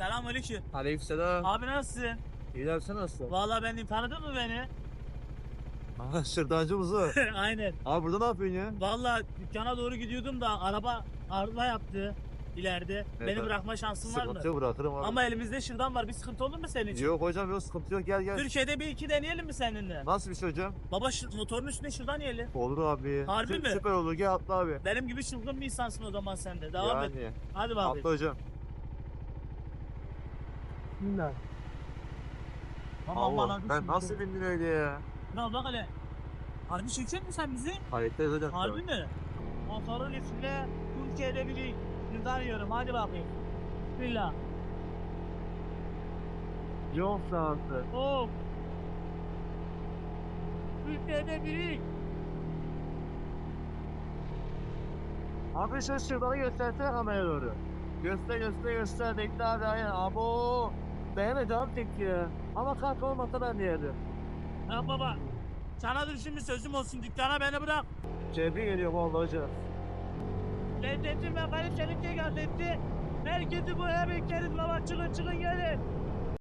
Selamünaleyküm. Aleykümselam. Abi nasılsın? İyi abi sen nasılsın? Vallahi ben tanıdın mı beni? Aha şırdancı muzu. Aynen. abi burada ne yapıyorsun ya? Vallahi dükkana doğru gidiyordum da araba arıza yaptı ileride. Beni abi. bırakma şansın var mı? Sıkıntı bırakırım abi. Ama elimizde şırdan var. Bir sıkıntı olur mu senin için? Yok hocam yok sıkıntı yok gel gel. Türkiye'de bir iki deneyelim mi seninle? Nasıl bir şey hocam? Baba motorun üstüne şırdan yiyelim. Olur abi. Harbi Sü- mi? Süper olur gel atla abi. Benim gibi çılgın bir insansın o zaman sen de. Devam et. yani. Hadi bakayım. Atla hocam. Bismillah. Tamam Allah bana ben nasıl bindin öyle ya? Ne bak hele. Harbi çekecek misin sen bizi? Kayıttayız hocam. Harbi mi? Motorun üstüne Türkiye'de bir şırdan yiyorum. Hadi bakayım. Bismillah. Yok şansı. Hop. Türkiye'de biri. Abi şu şırdanı göstersene kameraya doğru. Göster göster göster bekle abi aynen. Abo. Beğenme canım çekti ya. Ama kalk olmasa ben de yerim. Ya baba. Sana da şimdi sözüm olsun. Dükkana beni bırak. Tebrik ediyorum vallahi hocam. Lezzetim ve kalitelik gazeti. Herkesi buraya bekleriz baba. Çıkın çıkın gelin.